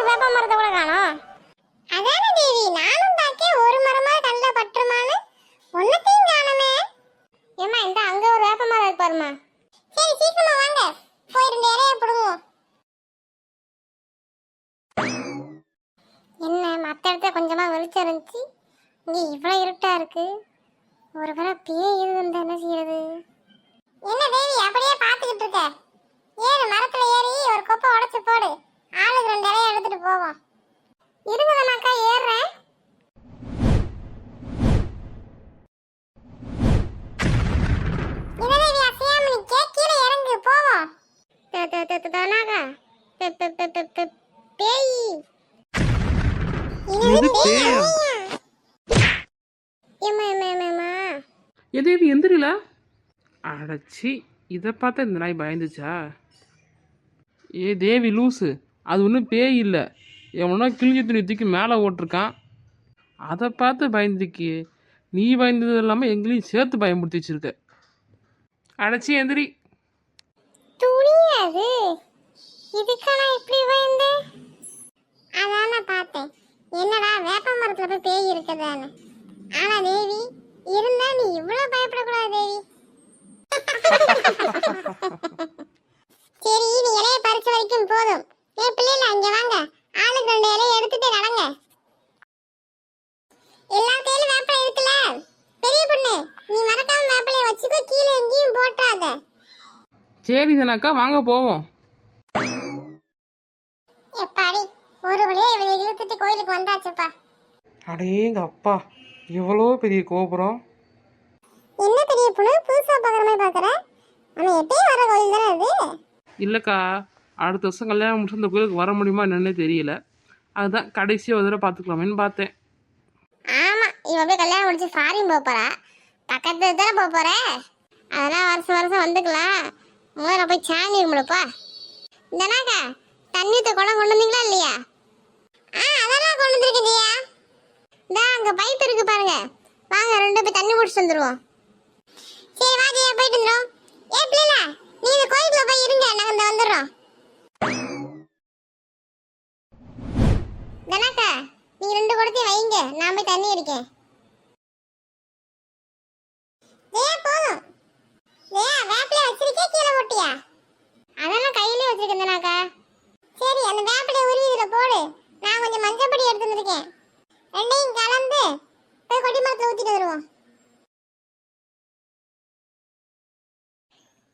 ஒரு வேப்ப மரத்தை கூட காணோம். அதானே தேவி நானும் பார்க்கேன் ஒரு மரமா கண்ணில் பட்டுருமான்னு ஒன்னத்தையும் காணுமே. ஏமா இந்த அங்க ஒரு வேப்ப மரம் இருக்கு பாருமா சரி சீக்கிரமா வாங்க. போய் ரெண்டு இலைய பிடுங்குவோம். என்ன மற்ற இடத்துல கொஞ்சமா வெளிச்சம் இருந்துச்சு? இங்க இவ்வளவு இருட்டா இருக்கு. ஒரு வேளை பேய் இருந்தா என்ன செய்யறது என்ன தேவி அப்படியே பாத்துக்கிட்டு இருக்க ஏறு மரத்துல ஏறி ஒரு கொப்பை உடைச்சு போடு ஆளுக்கு ரெண்டு இலைய எடுத்துட்டு போவோம் இருங்கதானாக்கா ஏறுறேன் இளநீர் அசையாம நிக்க, கீழே இறங்கு, போவோம். தானாகா? பேய். இது பேயா? பேயா? ஏம்மா, ஏம்மா, ஏம்மா, ஏம்மா. ஏ தேவி எந்திரில அடச்சி இதை பார்த்தா இந்த நாய் பயந்துச்சா ஏ தேவி லூசு அது ஒன்றும் பேய் இல்லை. எவனோ கிழிஞ்ச துணி தூக்கி மேலே ஓட்டிருக்கான். அதை பார்த்து பயந்துக்கு நீ பயந்தது இல்லாமல் எங்களையும் சேர்த்து பயமுறுத்தி வச்சிருக்க. அடைச்சி எந்திரி. துணி அது. இதுக்கா நான் இப்படி பயந்தேன் அதான் நான் பார்த்தேன். என்னடா வேப்ப மரத்தில் போய் பேய் இருக்குதான்னு ஆனா தேவி இருந்தா நீ இவ்வளவு பயப்படக்கூடாது தேவி. பிள்ளைல அங்க வாங்க. ஆளுக்கு ரெண்டு இலைய எடுத்துட்டு நடங்க. எல்லா தேயிலும் வேப்பிலை இருக்குல்ல? பெரிய பொண்ணு நீ மறக்காம வேப்பிலைய வச்சுக்கோ கீழே எங்கேயும் போட்டாத. சரி தானாக்கா வாங்க போவோம். எப்பாடி ஒரு வழியா இவனை இழுத்துட்டு கோயிலுக்கு வந்தாச்சுப்பா. அடேங்க அப்பா எவ்வளோ பெரிய கோபுரம்? என்ன பெரிய பொண்ணு புதுசா பாக்குற மாதிரி பாக்குற ஆனா எப்பயும் வர கோயில் தானே அது? இல்லைக்கா அடுத்த வருஷம் கல்யாணம் முடிச்சு அந்த கோயிலுக்கு வர முடியுமா என்னன்னே தெரியல. அதுதான் கடைசியாக ஒரு தடவை பார்த்துக்கலாமேன்னு பார்த்தேன். ஆமாம் இவன் போய் கல்யாணம் முடிச்சு ஃபாரின் போக போறா. பக்கத்துல தானே போக போற? அதெல்லாம் வருஷம் வருஷம் வந்துக்கலாம். முதல்ல போய் சாமி இருமுடப்பா இந்தனாக்கா தண்ணி குடம் கொண்டு வந்தீங்களா இல்லையா? ஆ அதெல்லாம் கொண்டு வந்திருக்கீங்க இந்தா அங்கே பைப் இருக்கு பாருங்க. வாங்க ரெண்டு போய் தண்ணி குடிச்சிட்டு வந்துருவோம். சரி வா ஜெயா போயிட்டு வந்துடும் ஏ பிள்ளைல நீ இந்த கோயிலுக்குள்ள போய் இருங்க நாங்க இந்த வந்துடுறோம் தனாக்கா நீங்க ரெண்டு குடத்தையும் வைங்க. நான் போய் தண்ணி அடிக்கேன். ஜெயா போதும். ஜெயா வேப்பிலைய வச்சிருக்கே கீழே போட்டியா? அதெல்லாம் கையிலே வச்சிருக்கேன் தனாக்கா. சரி அந்த வேப்பிலைய உருவி இதில் போடு. நான் கொஞ்சம் மஞ்சள் பொடி எடுத்து வந்திருக்கேன். ரெண்டையும் கலந்து போய் கொடி மரத்தில் ஊற்றிட்டு வருவோம்.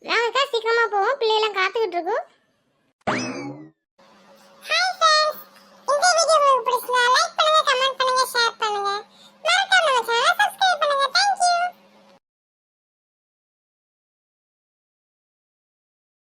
வாங்கக்கா சீக்கிரமாக போவோம். பிள்ளைகளாம் காத்துக்கிட்டு இருக்கோம்